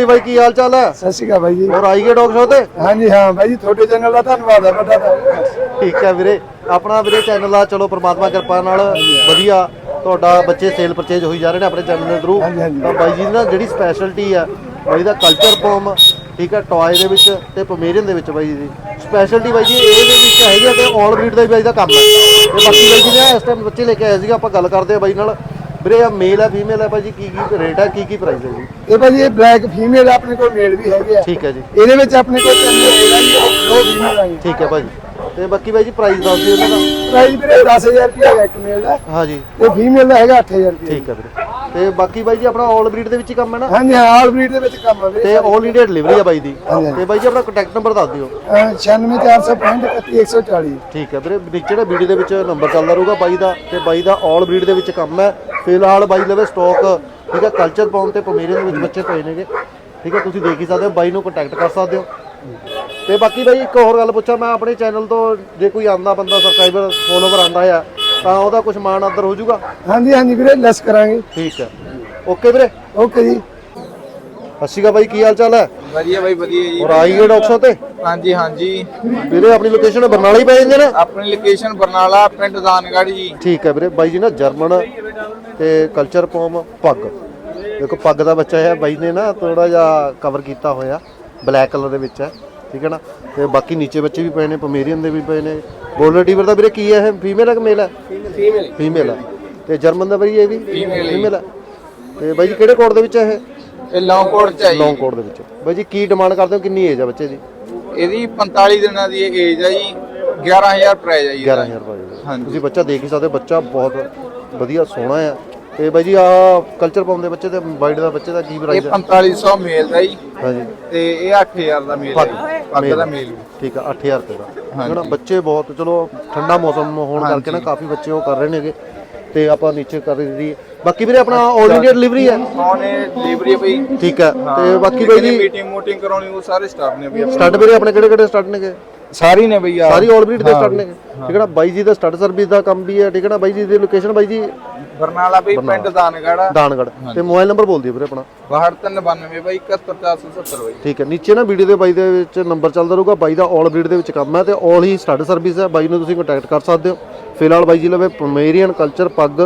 ਗੋਲਡੀ ਬਾਈ ਕੀ ਹਾਲ ਚਾਲ ਹੈ? ਸਤਿ ਸ਼੍ਰੀ ਅਕਾਲ ਬਾਈ ਜੀ। ਹੋਰ ਆਈ ਗਏ ਡੌਗ ਸ਼ੋ ਤੇ? ਹਾਂਜੀ ਹਾਂ ਬਾਈ ਜੀ ਤੁਹਾਡੇ ਚੈਨਲ ਦਾ ਧੰਨਵਾਦ ਹੈ ਵੱਡਾ ਤਾਂ। ਠੀਕ ਹੈ ਵੀਰੇ ਆਪਣਾ ਵੀਰੇ ਚੈਨਲ ਆ ਚਲੋ ਪ੍ਰਮਾਤਮਾ ਕਿਰਪਾ ਨਾਲ ਵਧੀਆ ਤੁਹਾਡਾ ਬੱਚੇ ਸੇਲ ਪਰਚੇਜ ਹੋਈ ਜਾ ਰਹੇ ਨੇ ਆਪਣੇ ਚੈਨਲ ਦੇ ਥਰੂ। ਤਾਂ ਬਾਈ ਜੀ ਦੀ ਨਾ ਜਿਹੜੀ ਸਪੈਸ਼ਲਟੀ ਆ ਬਾਈ ਦਾ ਕਲਚਰ ਫਾਰਮ ਠੀਕ ਹੈ ਟੌਏ ਦੇ ਵਿੱਚ ਤੇ ਪਮੇਰੀਅਨ ਦੇ ਵਿੱਚ ਬਾਈ ਜੀ ਸਪੈਸ਼ਲਟੀ ਬਾਈ ਜੀ ਇਹਦੇ ਵਿੱਚ ਹੈਗੀ ਆ ਤੇ ਆਲ ਬਰੀਡ ਦਾ ਵੀ ਬਾਈ ਦਾ ਕੰਮ ਹੈ। ਤੇ ਬਾਕੀ ਬਾਈ ਜੀ ਨੇ ਇਸ ਟਾਈਮ ਬੱਚੇ ਲੈ ਕੇ ਆਏ ਸੀਗਾ ਆਪਾਂ ਗੱਲ ਕਰਦੇ ਆ ਬਾਈ ਨਾਲ। ਵੀਰੇ ਇਹ ਮੇਲ ਹੈ ਫੀਮੇਲ ਹੈ ਬਾਈ ਜੀ ਕੀ ਕੀ ਰੇਟ ਹੈ ਕੀ ਕੀ ਪ੍ਰਾਈਸ ਹੈ ਜੀ? ਇਹ ਬਾਈ ਜੀ ਇਹ ਬਲੈਕ ਫੀਮੇਲ ਆਪਣੇ ਕੋਲ ਮੇਲ ਵੀ ਹੈਗੇ ਆ। ਠੀਕ ਹੈ ਜੀ। ਇਹਦੇ ਵਿੱਚ ਆਪਣੇ ਕੋਲ ਤਿੰਨ ਮੇਲ ਆ ਜੀ ਦੋ ਫੀਮੇਲ ਆਈਆਂ ਠੀਕ ਹੈ ਭਾਜੀ। ਤੇ ਬਾਕੀ ਬਾਈ ਜੀ ਪ੍ਰਾਈਸ ਦੱਸ ਦਿਓ ਇਹਨਾਂ ਦਾ। ਪ੍ਰਾਈਸ ਵੀਰੇ 10000 ਰੁਪਏ ਹੈਗਾ ਇੱਕ ਮੇਲ ਦਾ। ਹਾਂਜੀ ਤੇ ਫੀਮੇਲ ਦਾ ਹੈਗਾ 8000 ਰੁਪਏ ਠੀਕ ਹੈ ਵੀਰੇ। ਤੇ ਬਾਕੀ ਬਾਈ ਜੀ ਆਪਣਾ ਆਲ ਬਰੀਡ ਦੇ ਵਿੱਚ ਕੰਮ ਹੈ ਨਾ? ਹਾਂਜੀ ਹਾਂ ਆਲ ਬਰੀਡ ਦੇ ਵਿੱਚ ਕੰਮ ਹੈ ਵੀਰੇ। ਤੇ ਆਲ ਇੰਡੀਆ ਡਿਲੀਵਰੀ ਆ ਬਾਈ ਦੀ। ਤੇ ਬਾਈ ਜੀ ਆਪਣਾ ਕੰਟੈਕਟ ਨੰਬਰ ਦੱਸ ਦਿਓ। ਅਹ 96465 ਠੀਕ ਹੈ ਵੀਰੇ। ਨਾ ਵੀਡੀਓ ਦੇ ਵਿੱਚ ਨੰਬਰ ਚੱਲਦਾ ਰਹੂਗਾ ਬਾਈ ਦਾ ਤੇ ਬਾਈ ਦਾ ਆਲ ਬਰੀਡ ਦੇ ਵਿੱਚ ਕੰਮ ਹੈ। ਫਿਲਹਾਲ ਬਾਈ ਲਵੇ ਸਟਾਕ ਠੀਕ ਹੈ ਕਲਚਰ ਪਾਉਣ ਤੇ ਪਮੇਰੀਅਨ ਦੇ ਵਿੱਚ ਬੱਚੇ ਪਏ ਨੇਗੇ। ਠੀਕ ਹੈ ਤੁਸੀਂ ਦੇਖ ਹੀ ਸਕਦੇ ਹੋ ਬਾਈ ਨੂੰ ਕੰਟੈਕਟ ਕਰ ਸਕਦੇ ਹੋ। ਤੇ ਬਾਕੀ ਬਾਈ ਇੱਕ ਹੋਰ ਗੱਲ ਪੁੱਛਾਂ ਮੈਂ ਆਪਣੇ ਚੈਨਲ ਤੋਂ ਜੇ ਕੋਈ ਆਂਦਾ ਬੰਦਾ ਸਬਸਕ੍ਰਾਈਬਰ ਫੋਲੋਵਰ ਆਂਦਾ ਆ ਤਾਂ ਉਹਦਾ ਕੁਝ ਮਾਣ ਆਦਰ ਹੋ ਜਾਊਗਾ? ਹਾਂਜੀ ਹਾਂਜੀ ਵੀਰੇ ਲੈਸ ਕਰਾਂਗੇ। ਠੀਕ ਹੈ। ਓਕੇ ਵੀਰੇ। ਓਕੇ ਜੀ। ਸਤਿ ਸ਼੍ਰੀ ਅਕਾਲ ਬਾਈ ਕੀ ਹਾਲ ਚਾਲ ਹੈ? ਵਧੀਆ ਬਾਈ ਵਧੀਆ ਜੀ। ਔਰ ਆਈ ਗਏ ਡਾਕਟਰ ਤੇ? ਹਾਂਜੀ ਹਾਂਜੀ। ਵੀਰੇ ਆਪਣੀ ਲੋਕੇਸ਼ਨ ਬਰਨਾਲਾ ਹੀ ਪੈ ਜਾਂਦੇ ਨੇ? ਆਪਣੀ ਲੋਕੇਸ਼ਨ ਬਰਨਾਲਾ ਪਿੰਡ ਦਾਨਗੜ੍ਹ ਜੀ। ਠੀਕ ਹੈ ਵੀਰੇ ਬਾਈ ਜੀ ਨਾ ਜਰਮਨ ਤੇ ਕਲਚਰ ਪੋਮ ਪੱਗ। ਦੇਖੋ ਪੱਗ ਦਾ ਬੱਚਾ ਹੈ ਬਾਈ ਨੇ ਨਾ ਥੋੜਾ ਜਿਹਾ ਕਵਰ ਕੀਤਾ ਹੋਇਆ ਬਲੈਕ ਕਲਰ ਦੇ ਵਿੱਚ ਹੈ ਠੀਕ ਹੈ ਨਾ? ਤੇ ਬਾਕੀ ਨੀਚੇ ਬੱਚੇ ਵੀ ਪਏ ਨੇ ਪਮੇਰੀਅਨ ਦੇ ਵੀ ਪਏ ਨੇ। ਗੋਲਡਨ ਟੀਵਰ ਦਾ ਵੀਰੇ ਕੀ ਹੈ ਇਹ? ਫੀਮੇਲ ਹੈ ਕਿ ਮੇਲ ਹੈ? ਫੀਮੇਲ ਫੀਮੇਲ ਹੈ। ਤੇ ਜਰਮਨ ਦਾ ਬਾਈ ਇਹ ਵੀ। ਫੀਮੇਲ ਹੈ। ਤੇ ਬਾਈ ਜੀ ਕਿਹੜੇ ਕੋਡ ਦੇ ਵਿੱਚ ਹੈ ਇਹ? ਇਹ ਲੌਂਗਕੋਟ ਚ ਹੈ ਜੀ। ਲੌਂਗ ਕੋਡ ਦੇ ਵਿੱਚ। ਬਾਈ ਜੀ ਕੀ ਡਿਮਾਂਡ ਕਰਦੇ ਹੋ? ਕਿੰਨੀ ਏਜ ਹੈ ਬੱਚੇ ਦੀ? ਇਹਦੀ 45 ਦਿਨਾਂ ਦੀ ਏਜ ਹੈ ਜੀ। 11000 ਪ੍ਰਾਈਸ ਹੈ ਜੀ ਇਹਦਾ। 11000 ਰੁਪਏ ਦਾ। ਹਾਂਜੀ। ਤੁਸੀਂ ਬੱਚਾ ਦੇਖ ਹੀ ਸਕਦੇ ਹੋ, ਬੱਚਾ ਬਹੁਤ ਵਧੀਆ ਸੋਹਣਾ ਆ। ਤੇ ਬਾਈ ਜੀ ਆ ਕਲਚਰ ਪਾਉਂਦੇ ਬੱਚੇ ਤੇ ਵਾਈਟ ਦਾ ਬੱਚੇ ਦਾ ਕੀ ਇਹ ਪ੍ਰਾਈਸ ਹੈ 4500 ਮੇਲ ਦਾ ਜੀ। ਹਾਂਜੀ। ਤੇ ਇਹ 8000 ਦਾ ਮੇਲ ਹੈ ਜੀ। ਪੱਗ ਦਾ ਮੇਲ। ਵੀ। ਠੀਕ ਆ 8000 ਰੁਪਏ ਦਾ। ਜਿਹੜਾ ਬੱਚੇ ਬਹੁਤ ਚਲੋ ਠੰਡਾ ਮੌਸਮ ਹੋਣ ਕਰਕੇ ਨਾ ਕਾਫੀ ਬੱਚੇ ਉਹ ਕਰ ਰਹੇ ਨੇਗੇ। ਤੇ ਆਪਾਂ ਨੀਚੇ ਕਰ ਰਹੀ ਬਾਕੀ ਵੀਰੇ ਆਪਣਾ ਆਲ ਇੰਡੀਆ ਡਿਲੀਵਰੀ ਹੈ। ਹੈ ਡਿਲੀਵਰੀ ਬਈ। ਠੀਕ ਹੈ। ਤੇ ਬਾਕੀ ਬਾਈ ਜੀ ਮੀਟਿੰਗ ਮੂਟਿੰਗ ਕਰਾਉਣੀ ਉਹ ਸਾਰੇ ਸਟਾਫ ਨੇ ਵੀ ਸਟੱਡ ਵੀਰੇ ਆਪਣੇ ਕਿਹੜੇ ਕਿਹੜੇ ਸਟੱਡ ਨੇਗੇ? ਸਾਰੀ ਨੇ ਬਈ ਆ ਸਾਰੀ ਆਲ ਬਰੀਡ ਦੇ ਸਟੱਡ ਨੇਗੇ। ਠੀਕ ਹੈ ਨਾ? ਬਾਈ ਜੀ ਦਾ ਸਟੱਡ ਸਰਵਿਸ ਦਾ ਕੰਮ ਵੀ ਹੈ ਠੀਕ ਹੈ ਨਾ? ਬਾਈ ਜੀ ਦੀ ਲੋਕੇਸ਼ਨ ਬਾਈ ਜੀ ਬਰਨਾਲਾ ਬਈ ਪਿੰਡ ਦਾਨਗੜ੍ਹ ਆ। ਦਾਨਗੜ ਤੇ ਮੋਬਾਈਲ ਨੰਬਰ ਬੋਲ ਦਿਓ ਵੀਰੇ ਆਪਣਾ। 6292 ਬਈ 71470 ਬਈ। ਠੀਕ ਹੈ ਨੀਚੇ ਨਾ ਵੀਡੀਓ ਦੇ ਬਾਈ ਦੇ ਵਿੱਚ ਨੰਬਰ ਚੱਲਦਾ ਰਹੂਗਾ। ਬਾਈ ਦਾ ਆਲ ਬਰੀਡ ਦੇ ਵਿੱਚ ਕੰਮ ਹੈ ਤੇ ਆਲ ਹੀ ਸਟੱਡ ਸਰਵਿਸ ਹੈ। ਬਾਈ ਨੂੰ ਤੁਸੀਂ ਕੰਟੈਕਟ ਕਰ ਸਕਦੇ ਹੋ। ਫਿਲਹਾਲ ਬਾਈ ਜੀ ਲਵੇ ਪਮੇਰੀਅਨ ਕਲਚਰ ਪੱਗ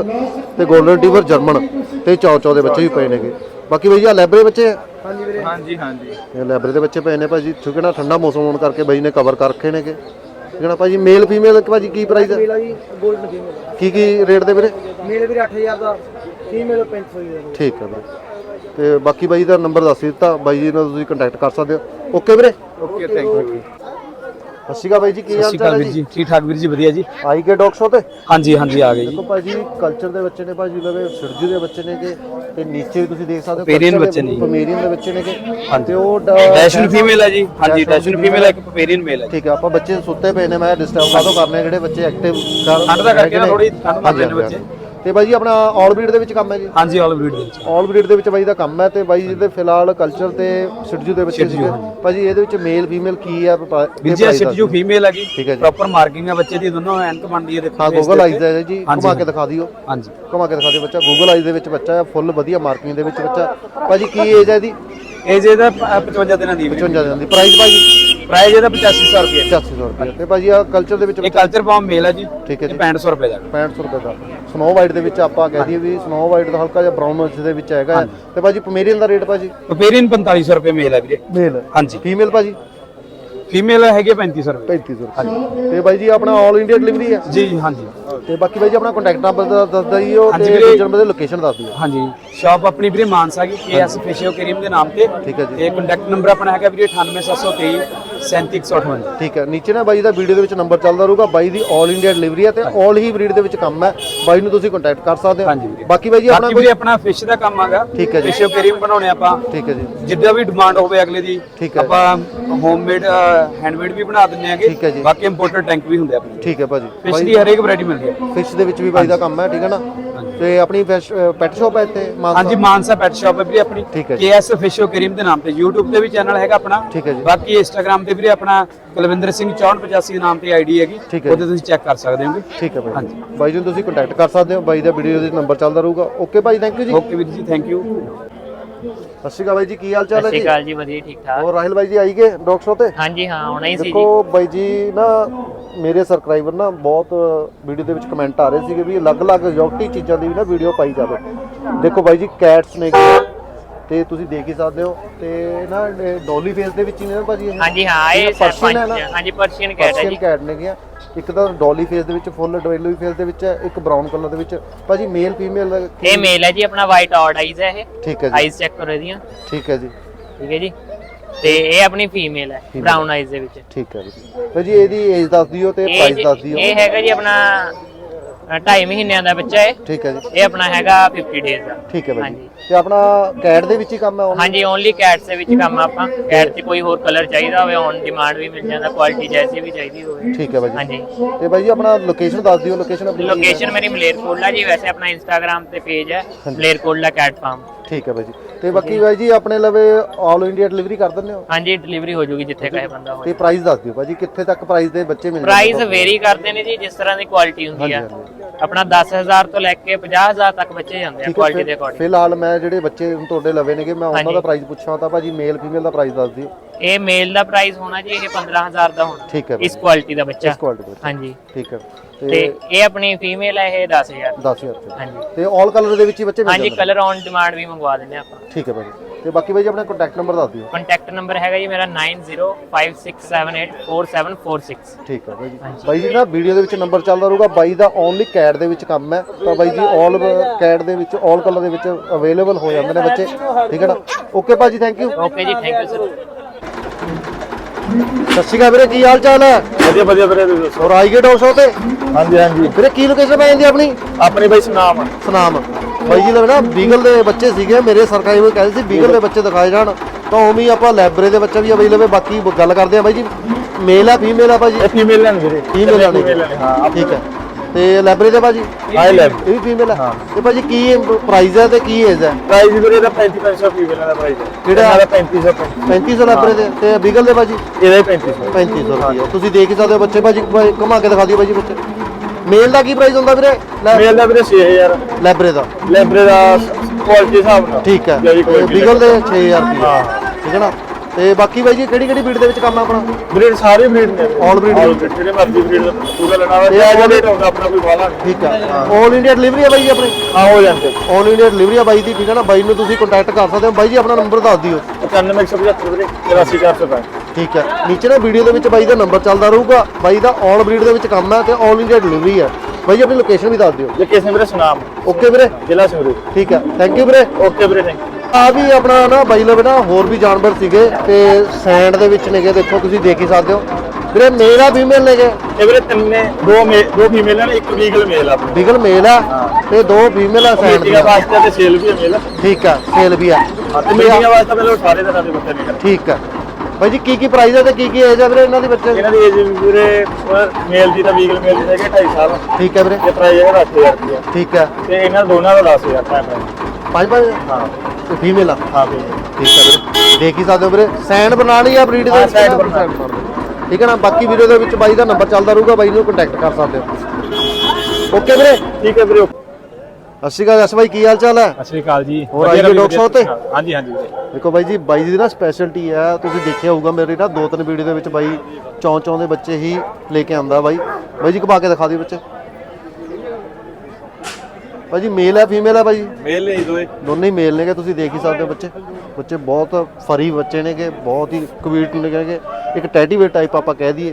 ਤੇ 골ਡਨ ਟੀਵਰ ਜਰਮਨ ਤੇ ਚੌ ਚੌ ਦੇ ਬੱਚੇ ਵੀ ਪਏ ਨੇਗੇ। ਬਾਕੀ ਬਾਈ ਜੀ ਆ ਲੈਬਰੇ ਬੱਚੇ ਆ ਹਾਂਜੀ ਹਾਂਜੀ ਇਹ ਲੈਬਰੇ ਦੇ ਬੱਚੇ ਪਏ ਨੇ ਭਾਜੀ। ਠੀਕ ਹੈ ਨਾ ਠੰਡਾ ਮੌਸਮ ਹੋਣ ਕਰਕੇ ਬਾਈ ਨੇ ਕਵਰ ਕਰ ਰੱਖੇ ਨੇਗੇ। ਨਾ ਭਾਜੀ ਮੇਲ ਫੀਮੇਲ ਭਾਜੀ ਕੀ ਪ੍ਰਾਈਸ ਹੈ ਜੀ 골ਡਨ ਫੀਮੇਲ ਕੀ ਕੀ ਰੇਟ ਦੇ ਵੀਰੇ? ਮੇਲ ਵੀਰੇ 8000 ਦਾ ਫੀਮੇਲ 500 ਦਾ। ਠੀਕ ਹੈ ਵੀਰੇ ਤੇ ਬਾਕੀ ਬਾਈ ਦਾ ਨੰਬਰ ਦੱਸ ਹੀ ਦਿੱਤਾ ਬਾਈ ਜੀ ਨਾਲ ਤੁਸੀਂ ਕੰਟੈਕਟ ਕਰ ਸਕਦੇ ਹੋ। ਓਕੇ ਵੀਰੇ? ਓਕੇ ਥੈਂਕ ਯੂ ਸਤਿ ਸ਼੍ਰੀ ਅਕਾਲ ਬਾਈ ਜੀ ਕੀ ਹਾਲ ਚਾਲ ਹੈ ਵੀਰ ਜੀ? ਜੀ ਠੀਕ ਠਾਕ ਵੀਰ ਜੀ ਵਧੀਆ ਜੀ। ਆਈ ਕੇ ਡੌਗ ਸ਼ੋ ਤੇ? ਹਾਂਜੀ ਹਾਂਜੀ ਆ ਗਏ ਜੀ। ਦੇਖੋ ਭਾਜੀ ਕਲਚਰ ਦੇ ਬੱਚੇ ਨੇ ਭਾਜੀ ਲਵੇ ਸਿਰਜੂ ਦੇ ਬੱਚੇ ਨੇ ਕਿ ਤੇ ਨੀਚੇ ਵੀ ਤੁਸੀਂ ਦੇਖ ਸਕਦੇ ਹੋ ਬੱਚੇ ਨੇ। Pamerian ਦੇ ਬੱਚੇ ਨੇ ਕਿ ਤੇ ਉਹ ਡ- ਡੈਸ਼ਨ ਫੀਮੇਲ ਹੈ ਜੀ। ਹਾਂਜੀ ਡੈਸ਼ਨ ਫੀਮੇਲ ਹੈ ਇੱਕ ਪਪੇਰੀਅਨ ਮੇਲ ਹੈ ਠੀਕ ਹੈ ਆਪਾਂ ਬੱਚੇ ਸੁੱਤੇ ਪਏ ਨੇ ਮੈਂ ਡਿਸਟਰਬ ਕਾਹਤੋਂ ਕਰਨੇ ਜਿਹੜੇ ਬੱਚੇ ਐਕਟਿਵ ਕਰ ਠੰਡ ਦਾ ਕਰਕੇ ਨਾ। ਥੋੜ੍ਹੀ ਠੰਡ ਨੇ ਬੱਚੇ। ਤੇ ਬਾਈ ਜੀ ਆਪਣਾ ਆਲ ਬਰੀਡ ਦੇ ਵਿੱਚ ਕੰਮ ਹੈ ਜੀ? ਹਾਂਜੀ ਆਲ ਬਰੀਡ ਦੇ ਵਿੱਚ। ਆਲ ਬਰੀਡ ਦੇ ਵਿੱਚ ਬਾਈ ਦਾ ਕੰਮ ਹੈ ਤੇ ਬਾਈ ਜੀ ਦੇ ਫਿਲਹਾਲ ਕਲਚਰ ਤੇ ਸਿਰਜੂ ਦੇ ਬੱਚੇ ਸੀਗੇ। ਭਾਜੀ ਇਹਦੇ ਵਿੱਚ ਮੇਲ ਫੀਮੇਲ ਕੀ ਹੈ ਵੀਰ ਜੀ price ਸਿੱਟ ਜੋ ਫੀਮੇਲ ਹੈਗੀ ਠੀਕ ਹੈ ਜੀ। ਪ੍ਰੋਪਰ ਮਾਰਕਿੰਗ ਹੈ ਬੱਚੇ ਦੀ ਦੋਨੋਂ ਐਨਕ ਬਣਦੀ ਹੈ ਦੇਖੋ ਹਾਂ ਗੂਗਲ ਆਈਜ਼। ਹੈ ਜੀ ਘੁਮਾ ਕੇ ਦਿਖਾ ਦਿਓ। ਹਾਂਜੀ। ਘੁਮਾ ਕੇ ਦਿਖਾ ਦਿਓ ਬੱਚਾ। ਗੂਗਲ ਆਈਜ਼ ਦੇ ਵਿੱਚ ਬੱਚਾ ਹੈ ਫੁੱਲ ਵਧੀਆ ਮਾਰਕਿੰਗ ਦੇ ਵਿੱਚ ਬੱਚਾ। ਭਾਜੀ ਕੀ ਏਜ ਹੈ ਇਹਦੀ? ਏਜ ਇਹਦਾ ਪ- 55 ਦਿਨਾਂ ਦੀ 55 ਦਿਨ ਦੀ। ਪ੍ਰਾਈਸ ਭਾਜੀ? ਪ੍ਰਾਈਸ ਇਹਦਾ 8500 ਰੁਪਏ। 8500 ਰੁਪਏ। ਤੇ ਭਾਜੀ ਆ ਕਲਚਰ ਦੇ ਵਿੱਚ ਇਹ ਕਲਚਰ ਫਾਰਮ ਮੇਲ ਹੈ ਜੀ ਠੀਕ ਹੈ ਜੀ। 6500 ਰੁਪਏ ਦਾ। 6500 ਰੁਪਏ ਦਾ। ਸਨੋ ਵਾਈਟ ਦੇ ਵਿੱਚ ਆਪਾਂ ਕਹਿ ਦਈਏ ਵੀ ਸਨੋ ਵਾਈਟ ਦਾ ਹਲਕਾ ਜਿਹਾ ਬ੍ਰਾਊਨ ਮਿਰਚ ਦੇ ਵਿੱਚ ਹੈਗਾ। ਤੇ ਭਾਜੀ ਪਮੇਰੀਅਨ ਦਾ ਰੇਟ ਭਾਜੀ? ਪਪੇਰੀਅਨ 4500 ਰੁਪਏ ਮੇਲ ਹੈ ਵੀਰੇ। ਮੇਲ ਹਾਂਜੀ। ਫੀਮੇਲ ਭਾਜੀ? ਫੀਮੇਲ ਹੈਗੀ 3500 ਰੁਪਏ। 3500 ਰੁਪਏ। ਤੇ ਭਾਈ ਜੀ ਆਪਣਾ 올 ਇੰਡੀਆ ਡਿਲੀਵਰੀ ਹੈ? ਜੀ ਹਾਂਜੀ। ਤੇ ਬਾਕੀ ਭਾਈ ਜੀ ਆਪਣਾ ਕੰਟੈਕਟ ਨੰਬਰ ਦੱਸ ਦਈਓ ਹਾਂਜੀ ਤੇ ਨੰਬਰ ਤੇ ਲੋਕੇਸ਼ਨ ਦੱਸ ਦਿਓ। ਹਾਂਜੀ। ਸ਼ਾਪ ਆਪਣੀ ਵੀਰੇ ਮਾਨਸਾ ਕੀ ਕੇਐਸ ਫੇਸ਼ੀਓ ਕਰੀਮ ਦੇ ਨਾਮ ਤੇ। ਠੀਕ ਹੈ ਜੀ। ਤੇ ਕੰਟੈਕਟ ਨੰਬਰ ਆਪਣਾ ਹੈਗਾ ਵੀਰੇ 98723 37158 ਠੀਕ ਹੈ ਨੀਚੇ ਨਾ ਬਾਈ ਦਾ ਵੀਡੀਓ ਦੇ ਵਿੱਚ ਨੰਬਰ ਚੱਲਦਾ ਰਹੂਗਾ ਬਾਈ ਦੀ 올 ਇੰਡੀਆ ਡਿਲੀਵਰੀ ਹੈ ਤੇ 올 ਹੀ ਬਰੀਡ ਦੇ ਵਿੱਚ ਕੰਮ ਹੈ। ਬਾਈ ਨੂੰ ਤੁਸੀਂ ਕੰਟੈਕਟ ਕਰ ਸਕਦੇ ਹੋ। ਬਾਕੀ ਬਾਈ ਜੀ ਆਪਣਾ ਕੋਈ ਆਪਣਾ ਫਿਸ਼ ਦਾ ਕੰਮ ਹੈਗਾ। ਠੀਕ ਹੈ ਜੀ। ਫੇਸ਼ੀਓ ਕਰੀਮ ਬਣਾਉਣੇ ਆਪਾਂ। ਠੀਕ ਹੈ ਜੀ। ਜਿੱਦਾਂ ਵੀ ਡਿਮਾਂਡ ਹੋਵੇ ਅਗਲੇ ਦੀ ਠੀਕ ਹੈ। ਆਪਾਂ ਹੋਮਮੇਡ ਹੈਂਡਮੇਡ ਵੀ ਬਣਾ ਦਿੰਦੇ ਆਂਗੇ ਠੀਕ ਹੈ ਜੀ। ਬਾਕੀ ਇੰਪੋਰਟਡ ਟੈਂਕ ਵੀ ਹੁੰਦੇ ਆਪਣੇ। ਠੀਕ ਹੈ ਭਾਜੀ। ਫਿਸ਼ ਦੀ ਹਰੇਕ ਵੈਰਾਈਟੀ ਮਿਲਦੀ ਹੈ। ਫਿਸ਼ ਦੇ ਵਿੱਚ ਵੀ ਬਾਈ ਦਾ ਕੰਮ ਹੈ ਠੀਕ ਹੈ ਨਾ? ਤੇ ਆਪਣੀ ਪੈਟ ਸ਼ਾਪ ਹੈ ਇੱਥੇ ਮਾਨਸਾ। ਹਾਂਜੀ ਮਾਨਸਾ ਪੈਟ ਸ਼ਾਪ ਹੈ ਵੀਰੇ ਆਪਣੀ। ਠੀਕ ਹੈ ਜੀ। ਕੇਐਸ ਫੇਸ਼ੀਓ ਕਰੀਮ ਦੇ ਨਾਮ ਤੇ YouTube ਤੇ ਵੀ ਚੈਨਲ ਹੈਗਾ ਆਪਣਾ। ਠੀਕ ਹੈ ਜੀ। ਬਾਕੀ Instagram ਤੇ ਵੀਰੇ ਆਪਣਾ ਕੁਲਵਿੰਦਰ ਸਿੰਘ 6485 ਦੇ ਨਾਮ ਤੇ ਆਈਡੀ ਹੈਗੀ। ਠੀਕ ਹੈ ਉਹਦੇ ਤੁਸੀਂ ਚੈੱਕ ਕਰ ਸਕਦੇ ਹੋਗੇ। ਠੀਕ ਹੈ ਬਾਈ ਹਾਂਜੀ। ਬਾਈ ਜੀ ਨੂੰ ਤੁਸੀਂ ਕੰਟੈਕਟ ਕਰ ਸਕਦੇ ਹੋ। ਬਾਈ ਦਾ ਵੀਡੀਓ ਦੇ ਨੰਬਰ ਚੱਲਦਾ ਰਹੂਗਾ। ਓਕੇ ਭਾਈ ਥੈਂਕ ਯੂ ਜੀ। ਓਕੇ ਵੀਰ ਜੀ ਥੈਂਕ ਯੂ ਸਤਿ ਸ਼੍ਰੀ ਅਕਾਲ ਬਾਈ ਜੀ ਕੀ ਹਾਲ ਚਾਲ ਸਤਿ ਹੈ ਸ਼੍ਰੀ ਜੀ? ਅਕਾਲ ਜੀ ਵਧੀਆ ਠੀਕ ਠਾਕ। ਹੋਰ ਰਾਹਿਲ ਬਾਈ ਜੀ ਆਈ ਗਏ ਡਾਕਟਰ ਤੇ? ਹਾਂਜੀ ਹਾਂ ਆਉਣਾ ਹੀ ਸੀ ਜੀ। ਦੇਖੋ ਬਾਈ ਜੀ ਨਾ ਮੇਰੇ ਸਬਸਕ੍ਰਾਈਬਰ ਨਾ ਬਹੁਤ ਵੀਡੀਓ ਦੇ ਵਿੱਚ ਕਮੈਂਟ ਆ ਰਹੇ ਸੀਗੇ ਵੀ ਅਲੱਗ-ਅਲੱਗ ਐਗਜ਼ੋਟਿਕ ਚੀਜ਼ਾਂ ਦੀ ਵੀ ਨਾ ਵੀਡੀਓ ਪਾਈ ਜਾਵੇ। ਦੇਖੋ ਬਾਈ ਜੀ ਕੈਟਸ ਨੇ ਤੇ ਤੁਸੀਂ ਦੇਖ ਹੀ ਸਕਦੇ ਹੋ ਤੇ ਨਾ ਡੋਲੀ ਫੇਸ ਦੇ ਵਿੱਚ ਹੀ ਨੇ ਨਾ ਭਾਜੀ ਇਹ? ਹਾਂਜੀ ਹਾਂ ਇਹ Persian ਹੈ ਨਾ? ਹਾਂਜੀ ਪਰਸ਼ੀਅਨ ਕੈਟ ਹੈ ਪਰਸ਼ੀਅਨ ਜੀ। ਕੈਟ ਨੇ ਗਿਆ। ਇੱਕ ਤਾਂ ਡੋਲੀ ਫੇਸ ਦੇ ਵਿੱਚ ਫੁੱਲ ਡੋਲੀ ਫੇਸ ਦੇ ਵਿੱਚ ਇੱਕ ਬ੍ਰਾਊਨ ਕਲਰ ਦੇ ਵਿੱਚ। ਭਾਜੀ ਮੇਲ ਫੀਮੇਲ ਇਹ ਮੇਲ ਹੈ ਜੀ ਆਪਣਾ ਵਾਈਟ ਆਊਟ ਆਈਜ਼ ਹੈ ਇਹ। ਠੀਕ ਹੈ ਜੀ। ਆਈਜ਼ ਚੈੱਕ ਕਰੋ ਇਹਦੀਆਂ। ਠੀਕ ਹੈ ਜੀ। ਠੀਕ ਹੈ ਜੀ। ਤੇ ਇਹ ਆਪਣੀ ਫੀਮੇਲ ਹੈ। ਬ੍ਰਾਊਨ ਆਈਜ਼ ਦੇ ਵਿੱਚ। ਠੀਕ ਹੈ ਜੀ। ਭਾਜੀ ਇਹਦੀ ਏਜ ਦੱਸ ਦਿਓ ਤੇ ਪ੍ਰਾਈਸ ਦੱਸ ਦਿਓ। ਇਹ ਹੈਗਾ ਜੀ ਆਪਣਾ 2.5 ਮਹੀਨਿਆਂ ਦਾ ਬੱਚਾ ਹੈ। ਠੀਕ ਹੈ ਜੀ। ਇਹ ਆਪਣਾ ਹੈਗਾ 50 ਡੇਜ਼ ਦਾ। ਠੀਕ ਹੈ ਭਾਜੀ। ਤੇ ਆਪਣਾ ਕੈਟ ਦੇ ਵਿੱਚ ਹੀ ਕੰਮ ਹੈ ਉਹ? ਹਾਂਜੀ ਓਨਲੀ ਕੈਟਸ ਦੇ ਵਿੱਚ ਕੰਮ ਆ ਆਪਾਂ। ਕੈਟ 'ਚ ਕੋਈ ਹੋਰ ਕਲਰ ਚਾਹੀਦਾ ਹੋਵੇ ਔਨ ਡਿਮਾਂਡ ਵੀ ਮਿਲ ਜਾਂਦਾ ਕੁਆਲਿਟੀ ਜੈਸੀ ਵੀ ਚਾਹੀਦੀ ਹੋਵੇ। ਠੀਕ ਹੈ ਭਾਜੀ। ਹਾਂਜੀ। ਤੇ ਭਾਈ ਜੀ ਆਪਣਾ ਲੋਕੇਸ਼ਨ ਦੱਸ ਦਿਓ ਲੋਕੇਸ਼ਨ ਆਪਣੀ ਲੋਕੇਸ਼ਨ ਮੇਰੀ ਮਲੇਰਕੋਟਲਾ ਜੀ ਵੈਸੇ ਆਪਣਾ ਇੰਸਟਾਗ੍ਰam ਤੇ ਪੇਜ ਹੈ। ਮਲੇਰਕੋਟਲਾ ਕੈਟ ਫਾਰਮ ਠੀਕ ਹੈ ਭਾਈ ਜੀ ਤੇ ਬਾਕੀ ਭਾਈ ਜੀ ਆਪਣੇ ਲਵੇ ਆਲ ਇੰਡੀਆ ਡਿਲੀਵਰੀ ਕਰ ਦਿੰਦੇ ਹੋ? ਹਾਂਜੀ ਡਿਲੀਵਰੀ ਹੋ ਜੂਗੀ ਜਿੱਥੇ ਕਹੇ ਬੰਦਾ ਤੇ ਹੋਵੇ ਪ੍ਰਾਈਸ ਦੱਸ ਦਿਓ ਭਾਜੀ ਕਿੱਥੇ ਤੱਕ ਪ੍ਰਾਈਸ ਦੇ ਬੱਚੇ ਮਿਲ ਪ੍ਰਾਈਸ ਵੇਰੀ ਕਰਦੇ ਨੇ ਜੀ ਜਿਸ ਤਰ੍ਹਾਂ ਦੀ ਕੁਆਲਿਟੀ ਹੁੰਦੀ ਆ। ਆਪਣਾ 10000 ਤੋਂ ਲੈ ਕੇ 50000 ਤੱਕ ਬੱਚੇ ਜਾਂਦੇ ਆ ਕੁਆਲਿਟੀ ਦੇ ਅਕੋਰਡਿੰਗ ਫਿਲਹਾਲ ਮੈਂ ਜਿਹੜੇ ਬੱਚੇ ਹੁਣ ਤੁਹਾਡੇ ਲਵੇ ਨੇਗੇ ਮੈਂ ਉਹਨਾਂ ਹਾਂਜੀ। ਦਾ ਪ੍ਰਾਈਸ ਪੁੱਛਾਂ ਤਾਂ ਭਾਜੀ ਮੇਲ ਫੀਮੇਲ ਦਾ ਪ੍ਰਾਈਸ ਦੱਸ ਦਿਓ। ਇਹ ਮੇਲ ਦਾ ਪ੍ਰਾਈਸ ਹੋਣਾ ਜੀ ਇਹ 15000 ਦਾ ਹੋਣਾ। ਠੀਕ ਹੈ ਇਸ ਕੁਆਲਿਟੀ ਦਾ ਬੱਚਾ। ਇਸ ਕੁਆਲਿਟੀ ਦਾ ਹਾਂਜੀ। ਠੀਕ ਹੈ। ਤੇ ਇਹ ਆਪਣੀ ਫੀਮੇਲ ਹੈ ਇਹ 10000 10000 ਰੁਪਏ ਹਾਂਜੀ। ਤੇ ਆਲ ਕਲਰ ਦੇ ਵਿੱਚ ਹੀ ਬੱਚੇ ਮਿਲ ਹਾਂਜੀ ਜਾਂਦੇ ਨੇ? ਕਲਰ ਔਨ ਡਿਮਾਂਡ ਵੀ ਮੰਗਵਾ ਦਿੰਦੇ ਆਪਾਂ। ਠੀਕ ਹੈ ਭਾਜੀ। ਤੇ ਬਾਕੀ ਭਾਈ ਜੀ ਆਪਣਾ ਕੰਟੈਕਟ ਨੰਬਰ ਦੱਸ ਦਿਓ। ਕੰਟੈਕਟ ਨੰਬਰ ਹੈਗਾ ਜੀ ਮੇਰਾ 9056784746 ਠੀਕ ਹੈ ਬਾਈ ਜੀ। ਬਾਈ ਜੀ ਨਾ ਵੀਡੀਓ ਦੇ ਵਿੱਚ ਨੰਬਰ ਚੱਲਦਾ ਰਹੂਗਾ। ਬਾਈ ਦਾ ਓਨਲੀ ਕੈਟ ਦੇ ਵਿੱਚ ਕੰਮ ਹੈ। ਤਾਂ ਬਾਈ ਜੀ 올 ਕੈਟ ਦੇ ਵਿੱਚ 올 ਕਲਰ ਦੇ ਵਿੱਚ ਅਵੇਲੇਬਲ ਹੋ ਜਾਂਦੇ ਨੇ ਬੱਚੇ। ਠੀਕ ਹੈ ਨਾ? ਓਕੇ ਭਾਜੀ ਥੈਂਕ ਯੂ ਓਕੇ ਜੀ ਥੈਂਕ ਯੂ ਸਰ ਸਤਿ ਸ਼੍ਰੀ ਅਕਾਲ ਵੀਰੇ ਕੀ ਹਾਲ ਚਾਲ ਹੈ? ਵਧੀਆ ਵਧੀਆ ਵੀਰੇ ਤੁਸੀਂ ਦੱਸੋ? ਡਾਕਟਰ ਸਾਹਿਬ ਤੇ? ਹਾਂਜੀ ਹਾਂਜੀ। ਵੀਰੇ ਕੀ ਲੋਕੇਸ਼ਨ ਪੈ ਜਾਂਦੀ ਆਪਣੀ? ਆਪਣੇ ਬਾਈ ਸੁਨਾਮ। ਸਨਾਮ। ਬਾਈ ਜੀ ਦੇ ਨਾ ਬੀਗਲ ਦੇ ਬੱਚੇ ਸੀਗੇ ਮੇਰੇ ਸਰਕਾਰੀ ਉਹ ਕਹਿੰਦੇ ਸੀ ਬੀਗਲ ਦੇ ਬੱਚੇ ਦਿਖਾਏ ਜਾਣ। ਤਾਂ ਉਵੇਂ ਆਪਾਂ ਲਾਇਬ੍ਰੇਰੀ ਦੇ ਬੱਚੇ ਵੀ ਅਵੇਲੇਬਲ ਬਾਕੀ ਗੱਲ ਕਰਦੇ ਆ ਬਾਈ ਜੀ। ਮੇਲ ਆ ਫੀਮੇਲ ਆ ਭਾਜੀ ਫੀਮੇਲ ਲੈਣ ਵੀਰੇ। ਫੀਮੇਲ ਹਾਂ। ਠੀਕ ਹੈ। ਤੇ ਲਾਇਬ੍ਰੇਰੀ ਦੇ ਭਾਜੀ? ਆਈ ਲੈਬ ਇਹ ਵੀ ਫੀਮੇਲ ਹੈ ਤੇ ਭਾਜੀ ਕੀ ਪ੍ਰਾਈਸ ਹੈ ਤੇ ਕੀ ਏਜ ਹੈ ਪ੍ਰਾਈਸ ਵੀਰੇ ਦਾ 3500 ਫੀਮੇਲ ਦਾ ਪ੍ਰਾਈਸ ਹੈ ਕਿਹੜਾ? ਇਹਦਾ 3500 3500 ਲਾਇਬ੍ਰੇਰੀ ਦੇ ਤੇ ਬੀਗਲ ਦੇ ਭਾਜੀ? ਇਹਦਾ ਹੀ 3500 3500 ਰੁਪਏ ਤੁਸੀਂ ਦੇਖ ਹੀ ਸਕਦੇ ਹੋ ਬੱਚੇ ਭਾਜੀ ਘੁਮਾ ਕੇ ਦਿਖਾ ਦਿਓ ਭਾਜੀ ਬੱਚੇ। ਮੇਲ ਦਾ ਕੀ ਪ੍ਰਾਈਸ ਹੁੰਦਾ ਵੀਰੇ? ਮੇਲ ਦਾ ਵੀਰੇ 6000 ਲਾਇਬ੍ਰੇਰੀ ਦਾ। ਲੈਬਰੇ ਦਾ ਕੁਆਲਿਟੀ ਹਿਸਾਬ ਨਾਲ। ਠੀਕ ਹੈ। ਜਿਹੜੀ ਬੀਗਲ ਦੇ। 6000 ਰੁਪਏ ਠੀਕ ਹੈ ਨਾ? ਤੇ ਬਾਕੀ ਭਾਈ ਜੀ ਕਿਹੜੀ ਕਿਹੜੀ ਬੀਟ ਦੇ ਵਿੱਚ ਕੰਮ ਹੈ ਆਪਣਾ ਬਰੀਡ ਸਾਰੇ ਬਰੀਡ ਨੇ All breed All breed, ਜਿਹੜੇ ਮਰਜ਼ੀ ਬਰੀਡ ਦਾ ਪੂਰਾ ਲੈਣਾ ਹੋਵੇ ਇਹ ਤੇ ਜਿਹੜੇ- ਜਿਹੜੇ ਹੁੰਦਾ ਆਪਣਾ ਕੋਈ ਵਾਲਾ ਨਹੀਂ ਠੀਕ ਹੈ 올 ਇੰਡੀਆ ਡਿਲੀਵਰੀ ਹੈ ਬਾਈ ਜੀ ਆਪਣੀ ਆ ਹੋ ਜਾਂਦੇ 올 ਇੰਡੀਆ ਡਿਲੀਵਰੀ ਹੈ ਬਾਈ ਦੀ ਠੀਕ ਹੈ ਨਾ ਬਾਈ ਨੂੰ ਤੁਸੀਂ ਕੰਟੈਕਟ ਕਰ ਸਕਦੇ ਹੋ ਬਾਈ ਜੀ ਆਪਣਾ ਨੰਬਰ ਦੱਸ ਦਿਓ 95175 ਵੀਰੇ 83405 ਠੀਕ ਹੈ ਨੀਚੇ ਨਾ ਵੀਡੀਓ ਦੇ ਵਿੱਚ ਬਾਈ ਦਾ ਨੰਬਰ ਚੱਲਦਾ ਰਹੂਗਾ ਬਾਈ ਦਾ 올 ਬਰੀਡ ਦੇ ਵਿੱਚ ਕੰਮ ਹੈ ਤੇ 올 ਇੰਡੀਆ ਡਿਲੀਵਰੀ ਹੈ ਬਾਈ ਜੀ ਆਪਣੀ ਲੋਕੇਸ਼ਨ ਵੀ ਦੱਸ ਦਿਓ ਲੋਕੇਸ਼ਨ ਵੀਰੇ ਸੁਨਾਮ ਓਕੇ ਵੀਰੇ ਜ਼ਿਲ੍ਹਾ ਸੰਗਰੂਰ ਠੀਕ ਹੈ ਥੈਂਕ ਯੂ ਵੀਰੇ ਓਕੇ ਵੀਰੇ ਥੈਂਕ ਆ ਵੀ ਆਪਣਾ ਨਾ ਬਾਈ ਲਵੇ ਨਾ ਹੋਰ ਵੀ ਜਾਨਵਰ ਸੀਗੇ ਤੇ ਸੈਂਡ ਦੇ ਵਿੱਚ ਨੇਗੇ ਦੇਖੋ ਤੁਸੀਂ ਦੇਖ ਹੀ ਸਕਦੇ ਹੋ। ਵੀਰੇ ਮੇਲ ਆ ਫੀਮੇਲ ਨੇਗੇ? ਇਹ ਵੀਰੇ ਤਿੰਨੇ ਦੋ ਮੇ ਦੋ ਫੀਮੇਲ ਨੇ ਇੱਕ ਵੀਗਲ ਮੇਲ ਆ ਬਿਗਲ ਮੇਲ ਆ ਤੇ ਦੋ ਫੀਮੇਲ ਆ ਸੈਂਡ ਮੀਟਿੰਗਾਂ ਦੀਆਂ। ਵਾਸਤੇ ਤੇ ਸੇਲ ਵੀ ਹੈ ਮੇਲ। ਠੀਕ ਹੈ ਸੇਲ ਵੀ ਆ। ਤੇ ਮੀਟਿੰਗਾਂ ਵਾਸਤੇ ਮੇਰੇ ਸਾਰੇ ਤਰ੍ਹਾਂ ਦੇ ਬੱਚੇ ਨੇ। ਠੀਕ ਹੈ ਬਾਈ ਜੀ ਕੀ ਕੀ ਪ੍ਰਾਈਸ ਹੈ ਤੇ ਕੀ ਕੀ ਏਜ ਹੈ ਵੀਰੇ ਇਹਨਾਂ ਦੇ ਬੱਚੇ? ਇਹਨਾਂ ਦੀ ਏਜ ਵੀਰੇ ਮੇਲ ਦੀ ਤਾਂ ਵੀਗਲ ਮੇਲ ਦੀ ਹੈਗੇ 2.5 ਸਾਲ। ਠੀਕ ਹੈ ਵੀਰੇ। ਇਹ ਪ੍ਰਾਈਸ ਹੈਗਾ 8000 ਰੁਪਏ ਠੀਕ ਹੈ ਤੇ ਇਹਨਾਂ ਦੋਨਾਂ ਦਾ 10000 ਟਾਈਮ ਹੈ ਪੰਜ ਪੰਜ ਹਾਂ। ਤੇ ਫੀਮੇਲ ਆ। ਹਾਂ ਵੀਰੇ ਠੀਕ ਹੈ ਵੀਰੇ। ਦੇਖ ਹੀ ਸਕਦੇ ਹੋ ਵੀਰੇ। ਸੈਂਡ ਬਣਾ ਲਈ ਆ ਬਰੀਡ ਦੇ ਹਾਂ, ਨਾ, ਬਣਾ ਲਈ। ਠੀਕ ਹੈ ਨਾ? ਬਾਕੀ ਵੀਡੀਓ ਦੇ ਵਿੱਚ ਬਾਈ ਦਾ ਨੰਬਰ ਚੱਲਦਾ ਰਹੂਗਾ ਬਾਈ ਨੂੰ ਕੰਟੈਕਟ ਕਰ ਸਕਦੇ ਹੋ। ਓਕੇ ਵੀਰੇ? ਠੀਕ ਹੈ ਵੀਰੇ ਸਤਿ ਸ਼੍ਰੀ ਅਕਾਲ ਜਸ ਬਾਈ ਕੀ ਹਾਲ ਚਾਲ ਹੈ? ਸਤਿ ਸ਼੍ਰੀ ਅਕਾਲ ਜੀ। ਹੋਰ ਵਧੀਆ ਆਈ ਜੀ ਰਵੀ ਡਾਕਟਰ ਸਾਹਿਬ ਤੇ? ਹਾਂਜੀ ਹਾਂਜੀ ਵੀਰੇ। ਦੇਖੋ ਬਾਈ ਜੀ ਬਾਈ ਦੀ ਨਾ ਸਪੈਸ਼ਲਟੀ ਹੈ ਤੁਸੀਂ ਦੇਖਿਆ ਹੋਊਗਾ ਮੇਰੇ ਨਾ ਦੋ ਤਿੰਨ ਵੀਡੀਓ ਦੇ ਵਿੱਚ ਬਾਈ ਚੌਂ ਚੌਂ ਦੇ ਬੱਚੇ ਹੀ ਲੈ ਕੇ ਆਂਦਾ ਬਾਈ। ਬਾਈ ਜੀ ਘੁਮਾ ਕੇ ਦਿਖਾ ਦਿਓ ਬੱਚੇ। ਭਾਜੀ ਮੇਲ ਹੈ ਫੀਮੇਲ ਹੈ ਭਾਜੀ? ਮੇਲ ਨੇ ਦੋਏ ਦੋਨੇ ਹੀ ਮੇਲ ਨੇਗੇ ਤੁਸੀਂ ਦੇਖ ਹੀ ਸਕਦੇ ਹੋ ਬੱਚੇ। ਬੱਚੇ ਬਹੁਤ ਫਰੀ ਬੱਚੇ ਨੇਗੇ ਬਹੁਤ ਹੀ ਕਵੀਟ ਨੇਗੇ। ਇੱਕ ਟੈਡੀ ਬੇਅਰ ਟਾਈਪ ਆਪਾਂ ਕਹਿ ਦਈਏ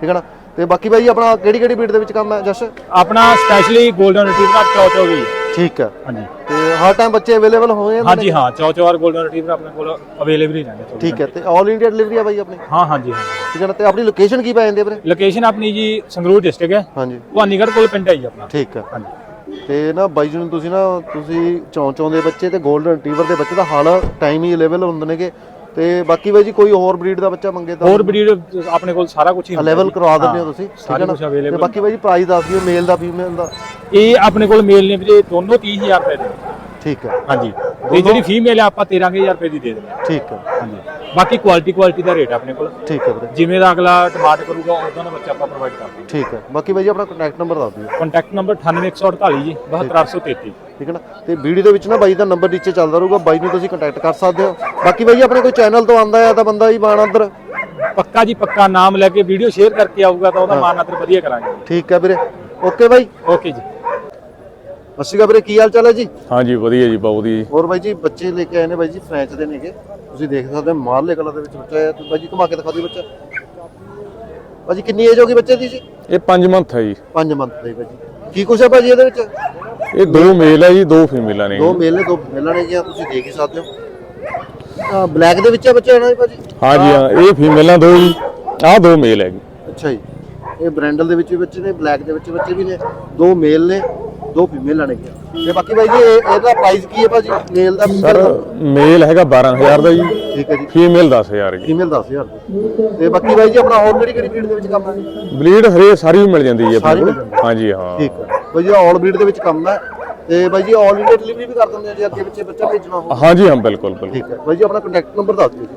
ਠੀਕ ਹੈ ਨਾ? ਤੇ ਬਾਕੀ ਭਾਜੀ ਆਪਣਾ ਕਿਹੜੀ ਕਿਹੜੀ ਬੀਟ ਦੇ ਵਿੱਚ ਕੰਮ ਹੈ ਜਸ? ਆਪਣਾ ਸਪੈਸ਼ਲੀ 골ਡਨ ਰਿਟਰੀਵਰ ਚੌਚ ਹੋ ਗਈ ਠੀਕ ਹੈ। ਹਾਂਜੀ। ਤੇ ਹਰ ਟਾਈਮ ਬੱਚੇ ਅਵੇਲੇਬਲ ਹੋਏ ਜਾਂਦੇ ਹਾਂਜੀ ਹਾਂ ਚੌਚ ਔਰ 골ਡਨ ਰਿਟਰੀਵਰ ਆਪਣੇ ਕੋਲ ਅਵੇਲੇਬਲ ਹੀ ਰਹਿੰਦੇ ਨੇ। ਠੀਕ ਹੈ ਤੇ 올 ਇੰਡੀਆ ਡਿਲੀਵਰੀ ਆ ਭਾਜੀ ਆਪਣੀ? ਹਾਂ ਹਾਂਜੀ ਹਾਂ। ਠੀਕ ਹੈ ਨਾ ਤੇ ਆਪਣੀ ਲੋਕੇਸ਼ਨ ਕੀ ਪੈ ਜਾਂਦੀ ਹੈ ਵੀਰੇ? ਲੋਕੇਸ਼ਨ ਆਪਣੀ ਜੀ ਸੰਗਰੂਰ ਡਿਸਟ੍ਰਿਕਟ ਹੈ। ਹਾਂਜੀ। ਭਵਾਨੀਗੜ੍ਹ ਕੋਲ ਪਿੰਡ ਹੈ ਜੀ ਆਪਣਾ। ਠੀਕ ਹੈ। ਹਾਂਜੀ। ਤੇ ਨਾ ਬਾਈ ਜੀ ਨੂੰ ਤੁਸੀਂ ਨਾ ਤੁਸੀਂ ਚੌਂ ਚੌਂ ਦੇ ਬੱਚੇ ਤੇ 골ਡਨ ਰਿਟਰੀਵਰ ਦੇ ਬੱਚੇ ਦਾ ਹਾਲ ਟਾਈਮ ਹੀ ਅਵੇਲੇਬਲ ਹੁੰਦੇ ਨੇਗੇ। ਤੇ ਬਾਕੀ ਬਾਈ ਜੀ ਕੋਈ ਹੋਰ ਬਰੀਡ ਦਾ ਬੱਚਾ ਮੰਗੇ ਤਾਂ ਹੋਰ ਬਰੀਡ ਆਪਣੇ ਕੋਲ ਸਾਰਾ ਕੁਝ ਹੀ ਜੀ। ਕਰਵਾ ਦਿੰਦੇ ਹੋ ਤੁਸੀਂ ਸਾਰਾ ਕੁਝ ਤੇ ਅਵੇਲੇਬਲ ਬਾਕੀ ਬਾਈ ਜੀ ਪ੍ਰਾਈਸ ਦੱਸ ਦਿਓ ਮੇਲ ਦਾ ਫੀਮੇਲ ਦਾ। ਇਹ ਆਪਣੇ ਕੋਲ ਮੇਲ ਨੇ ਵੀਰੇ ਦੋਨੋਂ 30000 ਰੁਪਏ ਦੇ। ਠੀਕ ਹੈ। ਹਾਂਜੀ। ਤੇ ਜਿਹੜੀ ਫੀਮੇਲ ਆ ਆਪਾਂ 13000 ਰੁਪਏ ਦੀ ਦੇ ਦਿੰਦੇ ਠੀਕ ਹੈ। ਹਾਂਜੀ। ਬਾਕੀ ਕੁਆਲਿਟੀ ਕੁਆਲਿਟੀ ਦਾ ਰੇਟ ਆਪਣੇ ਕੋਲ। ਠੀਕ ਹੈ ਵੀਰੇ। ਜਿਵੇਂ ਦਾ ਅਗਲਾ ਡਿਮਾਂਡ ਕਰੂਗਾ ਉਦਾਂ ਦਾ ਬੱਚਾ ਆਪਾਂ ਪ੍ਰੋਵਾਈਡ ਕਰਦੇ ਹਾਂ ਠੀਕ ਹੈ। ਬਾਕੀ ਬਾਈ ਜੀ ਆਪਣਾ ਕੰਟੈਕਟ ਨੰਬਰ ਦੱਸ ਦਿਓ। ਕੰਟੈਕਟ ਨੰਬਰ 98148 ਜੀ 72833 ਠੀਕ ਹੈ ਨਾ? ਤੇ ਵੀਡੀਓ ਦੇ ਵਿੱਚ ਨਾ ਬਾਈ ਦਾ ਨੰਬਰ ਨੀਚੇ ਚੱਲਦਾ ਰਹੂਗਾ। ਬਾਈ ਨੂੰ ਤੁਸੀਂ ਕੰਟੈਕਟ ਕਰ ਸਕਦੇ ਹੋ। ਬਾਕੀ ਬਾਈ ਜੀ ਆਪਣੇ ਕੋਈ ਚੈਨਲ ਤੋਂ ਆਂਦਾ ਹੈ ਤਾਂ ਬੰਦਾ ਹੀ ਬਾਣ ਅੰਦਰ। ਪੱਕਾ ਜੀ ਪੱਕਾ ਨਾਮ ਲੈ ਕੇ ਵੀਡੀਓ ਸ਼ੇਅਰ ਕਰਕੇ ਆਊਗਾ ਤਾਂ ਉਹਦਾ ਮਾਨ ਨਾਦਰ ਵਧੀਆ ਕਰਾਂਗੇ। ਠੀਕ ਹੈ ਵੀਰੇ। ਓਕੇ ਬਾਈ। ਓਕੇ ਜੀ। ਅਸੀਗਾ ਵੀਰੇ ਕੀ ਹਾਲ ਚਾਲ ਹੈ ਜੀ? ਹਾਂਜੀ ਵਧੀਆ ਜੀ ਬਹੁਤ ਵਧੀਆ ਜੀ। ਹੋਰ ਬਾਈ ਜੀ ਬੱਚੇ ਲੈ ਕੇ ਆਏ ਨੇ ਬਾਈ ਜੀ ਫ੍ਰੈਂਚ ਦੇ ਨੇਗੇ। ਤੁਸੀਂ ਦੇਖ ਸਕਦੇ ਹੋ ਮਾਰਲੇ ਕਲਰ ਦੇ ਵਿੱਚ ਬੱਚਾ ਹੈ। ਤੇ ਬਾਈ ਜੀ ਘੁਮਾ ਕੇ ਦਿਖਾ ਦਿਓ ਬੱਚਾ। ਬਾਈ ਜੀ ਕਿੰਨੀ ਏਜ ਹੋ ਗਈ ਬੱਚੇ ਦੀ ਜੀ? ਇਹ 5 ਮੰਥ ਹੈ ਜੀ। 5 ਮੰਥ ਦੀ ਬਾਈ ਜੀ। ਕੀ ਕੁਛ ਹੈ ਭਾਜੀ ਇਹਦੇ ਵਿੱਚ? ਇਹ ਦੋ ਮੇਲ ਹੈ ਜੀ ਦੋ ਫੀਮੇਲਾਂ ਨੇ ਦੋ ਮੇਲ ਨੇ ਦੋ ਫੀਮੇਲਾਂ ਨੇ ਜੀ ਤੁਸੀਂ ਦੇਖ ਹੀ ਸਕਦੇ ਹੋ। ਬਲੈਕ ਦੇ ਵਿੱਚ ਹੈ ਬੱਚਾ ਨਾ ਜੀ ਭਾਜੀ? ਹਾਂਜੀ ਹਾਂ ਇਹ ਫੀਮੇਲਾਂ ਦੋ ਜੀ। ਆਹ ਦੋ ਮੇਲ ਹੈ ਜੀ ਅੱਛਾ ਜੀ। ਇਹ ਬ੍ਰੈਂਡਲ ਦੇ ਵਿੱਚ ਵੀ ਬੱਚੇ ਨੇ ਬਲੈਕ ਦੇ ਵਿੱਚ ਬੱਚੇ ਵੀ ਨੇ। ਦੋ ਮੇਲ ਨੇ। ਦੋ ਫੀਮੇਲਾਂ ਨੇ ਤੇ ਬਾਕੀ ਬਾਈ ਜੀ ਇਹ- ਇਹਦਾ ਪ੍ਰਾਈਸ ਕੀ ਹੈ ਭਾਜੀ? ਮੇਲ ਦਾ ਸਰ ਮੇਲ ਹੈਗਾ 12000 ਦਾ ਜੀ। ਠੀਕ ਹੈ ਜੀ। ਫੀਮੇਲ 10000 ਜੀ। ਫੀਮੇਲ 10000 ਦੀ। ਤੇ ਬਾਕੀ ਬਾਈ ਜੀ ਆਪਣਾ ਹੋਰ ਕਿਹੜੀ ਕਿਹੜੀ ਬਰੀਡ ਦੇ ਵਿੱਚ ਕੰਮ ਹੈ? ਬਲੀਡ ਹਰੇ ਸਾਰੀ ਮਿਲ ਜਾਂਦੀ ਹੈ ਸਾਰੀ ਆਪਣੇ ਮਿਲ ਕੋਲ ਹਾਂਜੀ ਹਾਂ। ਠੀਕ ਹੈ। ਬਾਈ ਜੀ ਆਲ ਬਰੀਡ ਦੇ ਵਿੱਚ ਕੰਮ ਹੈ। ਤੇ ਬਾਈ ਜੀ ਆਲ ਇੰਡੀਆ ਡਿਲੀਵਰੀ ਵੀ ਕਰ ਦਿੰਦੇ ਆ ਜੇ ਅੱਗੇ ਪਿੱਛੇ ਬੱਚਾ ਭੇਜਣਾ ਹਾਂਜੀ ਹਾਂ ਬਿਲਕੁਲ ਬਿਲਕੁਲ। ਠੀਕ ਹੈ। ਬਾਈ ਜੀ ਆਪਣਾ ਕੰਟੈਕਟ ਨੰਬਰ ਦੱਸ ਦਿਓ ਜੀ।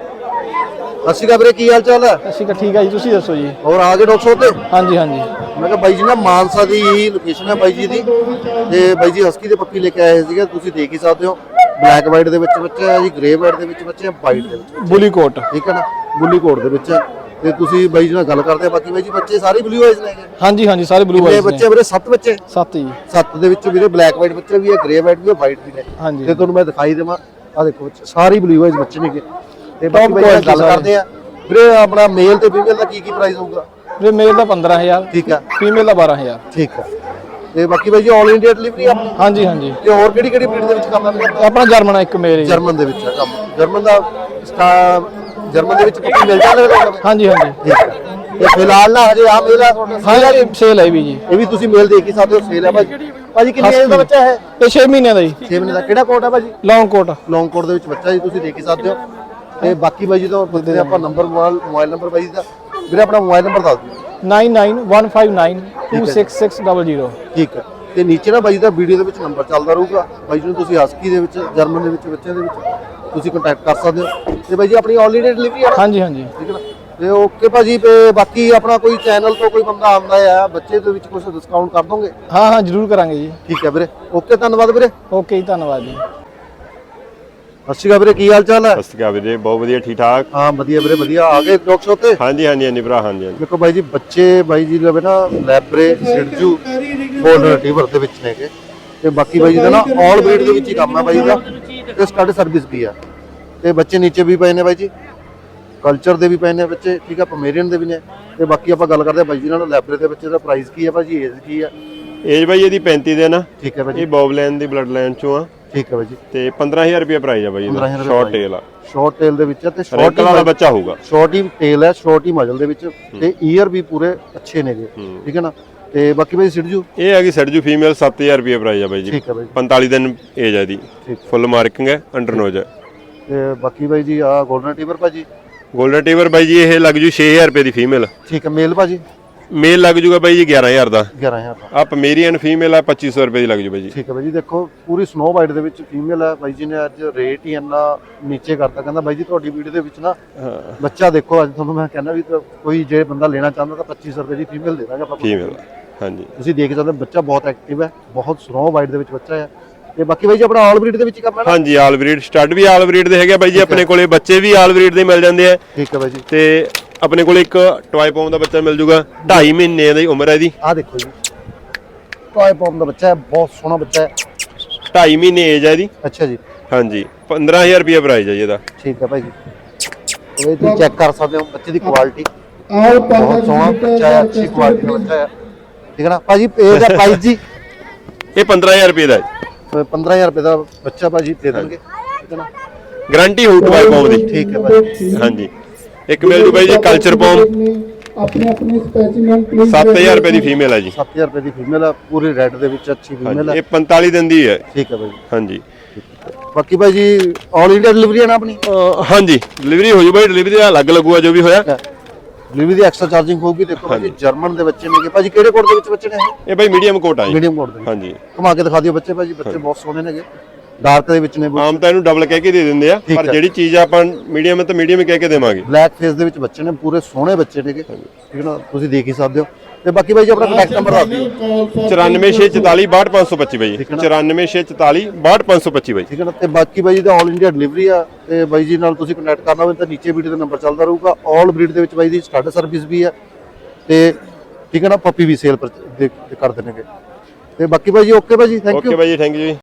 ਸਤਿ ਸ਼੍ਰੀ ਅਕਾਲ ਵੀਰੇ ਕੀ ਹਾਲ ਚਾਲ ਹੈ? ਅਸੀਂ ਕਿ ਠੀਕ ਹੈ ਜੀ ਤੁਸੀਂ ਦੱਸੋ ਜੀ? ਹੋਰ ਆ ਗਏ ਡਾਕਟਰ ਸਾਹਿਬ ਤੇ? ਹਾਂਜੀ ਹਾਂਜੀ। ਮੈਂ ਕਿਹਾ ਬਾਈ ਜੀ ਨਾ ਮਾਨਸਾ ਦੀ ਹੀ ਲੋਕੇਸ਼ਨ ਹੈ ਬਾਈ ਜੀ ਦੀ। ਤੇ ਬਾਈ ਜੀ ਹਸਕੀ ਦੇ ਪੱਪੀ ਲੈ ਕੇ ਆਏ ਸੀਗੇ ਤੁਸੀਂ ਦੇਖ ਹੀ ਸਕਦੇ ਹੋ। ਬਲੈਕ ਵਾਈਟ ਦੇ ਵਿੱਚ ਬੱਚੇ ਆ ਜੀ ਗ੍ਰੇ ਵਾਈਟ ਦੇ ਵਿੱਚ ਬੱਚੇ ਆ ਵਾਈਟ ਦੇ ਵਿੱਚ ਬੁਲੀ ਕੋਟ। ਠੀਕ ਹੈ ਨਾ? ਬੁੱਲੀ ਕੋਟ ਦੇ ਵਿੱਚ। ਆ। ਤੇ ਤੁਸੀਂ ਬਾਈ ਜੀ ਨਾਲ ਗੱਲ ਕਰਦੇ ਆ ਬਾਕੀ ਬਾਈ ਜੀ ਬੱਚੇ ਸਾਰੇ ਬਲੂ ਆਈਜ਼ ਨੇ ਹਾਂਜੀ ਹਾਂਜੀ ਸਾਰੇ ਬਲੂ ਕਿੰਨੇ ਆਈਜ਼ ਬੱਚੇ ਨੇ। ਵੀਰੇ? 7 ਬੱਚੇ? ਸੱਤ ਜੀ। ਸੱਤ ਦੇ ਵਿੱਚ ਵੀਰੇ ਬਲੈਕ ਵਾਈਟ ਬੱਚੇ ਵੀ ਆ ਗ੍ਰੇ ਵਾਈਟ ਵੀ ਆ ਵਾਈਟ ਵੀ ਨੇ। ਹਾਂਜੀ। ਤੇ ਤੁਹਾਨੂੰ ਮੈਂ ਦਿਖਾਈ ਦੇਵਾਂ। ਆ ਦੇਖੋ ਬੱਚੇ ਸਾਰੇ ਬਲੂ ਆਈਜ਼ ਬੱਚੇ ਨੇਗੇ ਤੇ ਬਾਕੀ ਬਾਈ ਨਾਲ ਗੱਲ। ਕਰਦੇ ਆ। ਵੀਰੇ ਆਪਣਾ ਮੇਲ ਤੇ ਫੀਮੇਲ ਦਾ ਕੀ ਕੀ ਪ੍ਰਾਈਸ ਹੋਊਗਾ? ਵੀਰੇ ਮੇਲ ਦਾ 15000 ਠੀਕ ਆ। ਫੀਮੇਲ ਦਾ 12000 ਠੀਕ ਆ। ਤੇ ਬਾਕੀ ਬਾਈ ਜੀ 올 ਇੰਡੀਆ ਡਿਲੀਵਰੀ ਆਪਣੀ? ਹਾਂਜੀ ਹਾਂਜੀ। ਤੇ ਹੋਰ ਕਿਹੜੀ ਕਿਹੜੀ ਬਰੀਡ ਦੇ ਵਿੱਚ ਕੰਮ ਹੈ ਆਪਣਾ ਜਰਮਨ ਆ ਇੱਕ ਮੇਲ ਜੀ ਜਰਮਨ ਦੇ ਵਿੱਚ ਹੈ ਕੰਮ। ਜਰਮਨ ਦਾ ਸਟਾ- ਜਰਮਨ ਦੇ ਵਿੱਚ ਪੱਪੀ ਮਿਲ ਜਾਂਦੇ ਨੇ ਹਾਂਜੀ ਹਾਂਜੀ। ਠੀਕ ਹੈ ਤੇ ਫਿਲਹਾਲ ਨਾ ਹਜੇ ਆ ਮੇਲ ਆ ਤੁਹਾਡਾ ਹਾਂ ਜੀ ਸੇਲ ਹੈ ਵੀ ਜੀ। ਇਹ ਵੀ ਤੁਸੀਂ ਮੇਲ ਦੇਖ ਹੀ ਸਕਦੇ ਹੋ ਸੇਲ ਹੈ ਭਾਜੀ ਭਾਜੀ ਕਿੰਨੀ ਏਜ ਦਾ ਬੱਚਾ ਹੈ ਇਹ 6 ਮਹੀਨਿਆਂ ਦਾ ਜੀ। 6 ਮਹੀਨੇ ਦਾ। ਕਿਹੜਾ ਕੋਟ ਹੈ ਭਾਜੀ ਲੌਂਗ ਕੋਟ ਲੌਂਗ ਕੋਟ ਦੇ ਵਿੱਚ ਬੱਚਾ ਜੀ ਤੁਸੀਂ ਦੇਖ ਹੀ ਸਕਦੇ ਹੋ। ਤੇ ਬਾਕੀ ਭਾਜੀ ਤੋਂ ਪੁੱਛਦੇ ਆਪਾਂ ਨੰਬਰ ਮੋਬਾਈਲ ਨੰਬਰ ਭਾਜੀ ਦਾ। ਵੀਰੇ ਆਪਣਾ ਮੋਬਾਈਲ ਨੰਬਰ ਦੱਸ ਦਿਓ। 9915926600 ਠੀਕ ਹੈ। ਤੇ ਨੀਚੇ ਨਾ ਬਾਈ ਦਾ ਵੀਡੀਓ ਦੇ ਵਿੱਚ ਨੰਬਰ ਚੱਲਦਾ ਰਹੂਗਾ। ਬਾਈ ਜੀ ਨੂੰ ਤੁਸੀਂ ਹਸਕੀ ਦੇ ਵਿੱਚ ਜਰਮਨ ਦੇ ਵਿੱਚ ਬੱਚਿਆਂ ਦੇ ਵਿੱਚ ਤੁਸੀਂ ਕੰਟੈਕਟ ਕਰ ਸਕਦੇ ਹੋ। ਤੇ ਬਾਈ ਜੀ ਆਪਣੀ ਆਲਰੇਡੀ ਡਿਲੀਵਰੀ ਆ ਹਾਂਜੀ ਹਾਂਜੀ। ਠੀਕ ਹੈ ਨਾ? ਤੇ ਓਕੇ ਭਾਜੀ ਤੇ ਬਾਕੀ ਆਪਣਾ ਕੋਈ ਚੈਨਲ ਤੋਂ ਕੋਈ ਬੰਦਾ ਆਉਂਦਾ ਆ ਬੱਚੇ ਦੇ ਵਿੱਚ ਕੁਝ ਡਿਸਕਾਊਂਟ ਕਰ ਦੋਗੇ? ਹਾਂ ਹਾਂ ਜ਼ਰੂਰ ਕਰਾਂਗੇ ਜੀ। ਠੀਕ ਹੈ ਵੀਰੇ। ਓਕੇ ਧੰਨਵਾਦ ਵੀਰੇ। ਓਕੇ ਜੀ ਧੰਨਵਾਦ ਜੀ। ਸਤਿ ਸ਼੍ਰੀ ਅਕਾਲ ਵੀਰੇ ਕੀ ਹਾਲ ਚਾਲ ਹੈ? ਸਤਿ ਸ਼੍ਰੀ ਅਕਾਲ ਵੀਰੇ ਬਹੁਤ ਵਧੀਆ ਠੀਕ ਠਾਕ? ਹਾਂ ਵਧੀਆ ਵੀਰੇ ਵਧੀਆ। ਆ ਗਏ ਡਾਕਟਰ ਸਾਹਿਬ ਤੇ? ਹਾਂਜੀ ਹਾਂਜੀ ਹਾਂਜੀ ਭਰਾ ਹਾਂਜੀ ਹਾਂਜੀ। ਦੇਖੋ ਬਾਈ ਜੀ ਬੱਚੇ ਬਾਈ ਜੀ ਲਵੇ ਨਾ ਲੈਬਰੇ ਸਿਰਜੂ ਗੋਲਡਨ ਰਿਟਰੀਵਰ ਦੇ ਵਿੱਚ ਨੇਗੇ ਤੇ ਬਾਕੀ ਬਾਈ ਜੀ ਦਾ ਨਾ ਆਲ ਬਰੀਡ ਦੇ ਵਿੱਚ ਹੀ ਕੰਮ ਹੈ ਬਾਈ ਦਾ। ਤੇ ਸਟੱਡ ਸਰਵਿਸ ਵੀ ਆ। ਤੇ ਬੱਚੇ ਨੀਚੇ ਵੀ ਪਏ ਨੇ ਬਾਈ ਜੀ। ਕਲਚਰ ਦੇ ਵੀ ਪਏ ਨੇ ਬੱਚੇ ਠੀਕ ਆ ਪਮੇਰੀਅਨ ਦੇ ਵੀ ਨੇ। ਤੇ ਬਾਕੀ ਆਪਾਂ ਗੱਲ ਕਰਦੇ ਆ ਬਾਈ ਜੀ ਨਾਲ ਲੈਬਰੇ ਦੇ ਬੱਚੇ ਦਾ ਪ੍ਰਾਈਸ ਕੀ ਹੈ ਭਾਜੀ ਏਜ ਕੀ ਆ? ਏਜ ਬਾਈ ਇਹਦੀ 35 ਦਿਨ ਆ ਠੀਕ ਹੈ ਬਾਈ ਇਹ ਬੌਬਲੈਨ ਦੀ ਬਲੱਡ ਲਾਈਨ ਚੋਂ ਆ। ਠੀਕ ਹੈ ਬਾਈ ਜੀ ਤੇ 15000 ਰੁਪਏ ਪ੍ਰਾਈਸ ਆ ਬਾਈ ਇਹਦਾ। 15,000 ਸ਼ਾਰਟ। ਟੇਲ ਆ। ਸ਼ਾਰਟ ਟੇਲ ਦੇ ਵਿੱਚ ਤੇ ਸ਼ਾਰਟ ਦਾ ਬੱਚਾ ਹੋਊਗਾ। ਸ਼ਾਰਟ ਹੀ ਟੇਲ ਹੈ ਸ਼ਾਰਟ ਹੀ ਮਜਲ ਦੇ ਵਿੱਚ। ਤੇ ਈਅਰ ਵੀ ਪੂਰੇ ਅੱਛੇ ਨੇਗੇ। ਠੀਕ ਹੈ ਨਾ? ਤੇ ਬਾਕੀ ਬਾਈ ਸਿਰਜੂ ਇਹ ਹੈਗੀ ਸਰਜੂ ਫੀਮੇਲ 7000 ਰੁਪਏ ਪ੍ਰਾਈਸ ਆ ਬਾਈ ਜੀ। ਠੀਕ ਹੈ ਬਾਈ 45 ਦਿਨ ਏਜ ਆ ਇਹਦੀ। ਠੀਕ। ਫੁੱਲ ਮਾਰਕਿੰਗ ਹੈ ਅੰਡਰ ਨੋਜ ਹੈ। ਤੇ ਬਾਕੀ ਬਾਈ ਜੀ ਆ ਗੋਲਡਨ ਟੀਵਰ ਭਾਜੀ? 골ਡਨ ਟੀਵਰ ਬਾਈ ਜੀ ਇਹ ਲੱਗ ਜੂ 6000 ਰੁਪਏ ਦੀ ਫੀਮੇਲ ਠੀਕ ਹੈ ਮੇਲ ਭਾਜੀ? ਮੇਲ ਲੱਗ ਜੂਗਾ ਬਾਈ ਜੀ 11000 ਦਾ। 11000 ਦਾ। ਆ ਪਮੇਰੀਅਨ ਫੀਮੇਲ ਆ 2500 ਰੁਪਏ ਦੀ ਲੱਗ ਜੂ ਬਾਈ ਜੀ। ਠੀਕ ਹੈ ਬਾਈ ਜੀ ਦੇਖੋ ਪੂਰੀ ਸਨੋ ਵਾਈਟ ਦੇ ਵਿੱਚ ਫੀਮੇਲ ਹੈ ਬਾਈ ਜੀ ਨੇ ਅੱਜ ਰੇਟ ਹੀ ਇੰਨਾ ਨੀਚੇ ਕਰਤਾ। ਕਹਿੰਦਾ ਬਾਈ ਜੀ ਤੁਹਾਡੀ ਵੀਡੀਓ ਦੇ ਵਿੱਚ ਨਾ ਬੱਚਾ ਦੇਖੋ ਅੱਜ ਤੁਹਾਨੂੰ ਮੈਂ ਕਹਿੰਦਾ ਵੀ ਕੋਈ ਜੇ ਬੰਦਾ ਲੈਣਾ ਚਾਹੁੰਦਾ ਤਾਂ 2500 ਰੁਪਏ ਦੀ ਫੀਮੇਲ ਦੇ ਦਾਂਗੇ ਆਪਾਂ ਫੀਮੇਲ ਹਾਂਜੀ। ਤੁਸੀਂ ਦੇਖ ਸਕਦੇ ਬੱਚਾ ਬਹੁਤ ਐਕਟਿਵ ਹੈ ਬਹੁਤ ਸਨੋ ਵਾਈਟ ਦੇ ਵਿੱਚ ਬੱਚਾ ਹੈ। ਤੇ ਬਾਕੀ ਬਾਈ ਜੀ ਆਪਣਾ ਆਲ ਬਰੀਡ ਦੇ ਵਿੱਚ ਕੰਮ ਹੈ ਨਾ? ਹਾਂਜੀ ਆਲ ਬਰੀਡ ਸਟੱਡ ਵੀ ਆਲ ਬਰੀਡ ਦੇ ਹੈਗੇ ਬਾਈ ਜੀ ਆਪਣੇ ਕੋਲੇ ਬੱਚੇ ਵੀ ਆਲ ਬਰੀਡ ਦੇ ਮਿਲ ਜਾਂਦੇ ਆ। ਠੀਕ ਹੈ ਬਾਈ ਜੀ। ਤੇ ਆਪਣੇ ਕੋਲ ਇੱਕ ਟੌਏ ਪੌਮ ਦਾ ਬੱਚਾ ਮਿਲ ਜੂਗਾ 2.5 ਮਹੀਨੇ ਦੀ ਉਮਰ ਹੈ ਇਹਦੀ। ਆਹ ਦੇਖੋ ਜੀ। ਟॉय ਪੌਮ ਦਾ ਬੱਚਾ ਹੈ ਬਹੁਤ ਸੋਹਣਾ ਬੱਚਾ ਹੈ। 2.5 ਮਹੀਨੇ ਏਜ ਹੈ ਇਹਦੀ। ਅੱਛਾ ਜੀ। ਹਾਂਜੀ 15000 ਰੁਪਏ ਪ੍ਰਾਈਸ ਹੈ ਜੀ ਇਹਦਾ। ਠੀਕ ਹੈ ਭਾਈ ਜੀ। ਇਹ ਤੁਸੀਂ ਚੈੱਕ ਕਰ ਸਕਦੇ ਹੋ ਬੱਚੇ ਦੀ ਕੁਆਲਿਟੀ ਬਹੁਤ ਸੋਹਣਾ ਬੱਚਾ ਹੈ ਅੱਛੀ ਕੁਆਲਿਟੀ ਦਾ ਬੱਚਾ ਹੈ। ਠੀਕ ਹੈ ਨਾ? ਭਾਜੀ ਇਹਦਾ ਪ੍ਰਾਈਸ ਜੀ। ਇਹ 15000 ਰੁਪਏ ਦਾ ਹੈ। ਅਹ 15000 ਰੁਪਏ ਦਾ ਬੱਚਾ ਭਾਜੀ ਦੇ ਦੇਣਗੇ। ਠੀਕ ਹੈ ਨਾ ਗਾਰੰਟੀ ਹੋਊ ਟਵਾਈ ਪੌਮ ਦੀ। ਠੀਕ ਹੈ ਬਾਈ ਹਾਂਜੀ। ਇੱਕ ਮਿਲ ਜੂ ਬਾਈ ਜੀ ਕਲਚਰ ਪੌਮ ਆਪਣੇ ਆਪਣੇ ਸਪੈਸੀਮਨ ਪਲੀਜ਼ 7000 ਰੁਪਏ ਦੀ ਫੀਮੇਲ ਹੈ ਜੀ। 7000 ਰੁਪਏ ਦੀ ਫੀਮੇਲ ਆ ਪੂਰੀ ਰੈੱਡ ਦੇ ਵਿੱਚ ਅੱਛੀ ਫੀਮੇਲ ਹੈ ਇਹ 45 ਦਿਨ ਦੀ ਹੈ। ਠੀਕ ਹੈ ਬਾਈ। ਹਾਂਜੀ। ਬਾਕੀ ਬਾਈ ਜੀ 올 ਇੰਡੀਆ ਡਿਲੀਵਰੀ ਹੈ ਨਾ ਆਪਣੀ? ਹਾਂਜੀ ਡਿਲੀਵਰੀ ਹੋ ਜੂ ਬਾਈ ਡਿਲੀਵਰੀ ਦਾ ਅਲੱਗ ਲੱਗੂਗਾ ਜੋ ਵੀ ਹੋਇਆ। ਡਿਲੀਵਰੀ ਦੀ ਐਕਸਟਰਾ ਚਾਰਜਿੰਗ ਹੋਊਗੀ ਦੇਖੋ ਜਰਮਨ ਦੇ ਬੱਚੇ ਨੇਗੇ। ਭਾਜੀ ਕਿਹੜੇ ਕੋਡ ਦੇ ਵਿੱਚ ਬੱਚੇ ਨੇ ਇਹ? ਇਹ ਬਾਈ ਮੀਡੀਅਮ ਕੋਟ ਆ ਜੀ। ਮੀਡੀਅਮ ਕੋਡ ਦੇ ਵਿੱਚ। ਹਾਂਜੀ। ਘੁਮਾ ਕੇ ਦਿਖਾ ਦਿਓ ਬੱਚੇ ਭਾਜੀ ਬੱਚੇ ਬਹੁਤ ਸੋਹਣੇ ਨੇਗੇ। ਡਾਰਕ ਦੇ ਵਿੱਚ ਨੇ ਆਮ ਤਾਂ ਇਹਨੂੰ ਡਬਲ ਕਹਿ ਕੇ ਦੇ ਦਿੰਦੇ ਆ ਠੀਕ ਪਰ ਹੈ। ਜਿਹੜੀ ਚੀਜ਼ ਆਪਾਂ ਮੀਡੀਅਮ ਹੈ ਤਾਂ ਮੀਡੀਅਮ ਹੀ ਕਹਿ ਕੇ ਦੇਵਾਂਗੇ। ਬਲੈਕ ਫੇਸ ਦੇ ਵਿੱਚ ਬੱਚੇ ਨੇ ਪੂਰੇ ਸੋਹਣੇ ਬੱਚੇ ਨੇਗੇ ਠੀਕ ਹੈ ਨਾ? ਤੁਸੀਂ ਦੇਖ ਹੀ ਸਕਦੇ ਹੋ। ਤੇ ਬਾਕੀ ਬਾਈ ਜੀ ਆਪਣਾ ਕੰਟੈਕਟ ਨੰਬਰ ਦੱਸ ਦਿਓ। 94644 62525 ਬਾਈ 94644 62525 ਬਾਈ ਠੀਕ ਹੈ ਨਾ? ਤੇ ਬਾਕੀ ਬਾਈ ਜੀ ਦਾ 올 ਇੰਡੀਆ ਡਿਲੀਵਰੀ ਆ ਤੇ ਬਾਈ ਜੀ ਨਾਲ ਤੁਸੀਂ ਕੰਟੈਕਟ ਕਰਨਾ ਹੋਵੇ ਤਾਂ ਨੀਚੇ ਵੀਡੀਓ ਦਾ ਨੰਬਰ ਚੱਲਦਾ ਰਹੂਗਾ। 올 ਬਰੀਡ ਦੇ ਵਿੱਚ ਬਾਈ ਦੀ ਸਟੱਡ ਸਰਵਿਸ ਵੀ ਆ ਤੇ ਠੀਕ ਹੈ ਨਾ? ਪੱਪੀ ਵੀ ਸੇਲ ਕਰ ਦਿੰਦੇ ਨੇਗੇ ਤੇ ਬਾਕੀ ਬਾਈ ਜੀ ਓਕੇ ਬਾਈ ਜੀ ਥੈਂਕ ਯੂ ਓਕੇ ਬਾਈ ਜੀ ਥੈਂਕ ਯੂ ਜੀ।